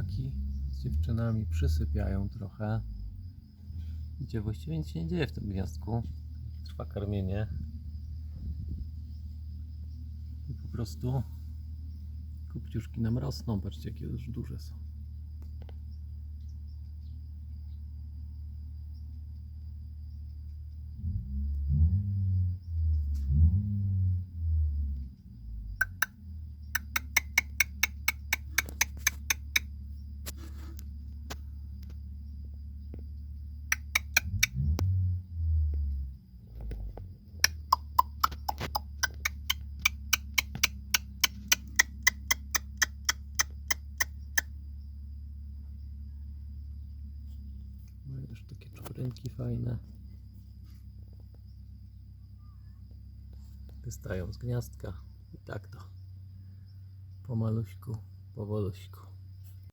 chłopaki z dziewczynami przysypiają trochę. Gdzie właściwie nic się nie dzieje w tym gniazdku. Trwa karmienie. I po prostu kupciuszki nam rosną. Patrzcie, jakie już duże są. Mają już takie czworynki fajne. Wystają z gniazdka i tak to pomaluśku, powoluśku.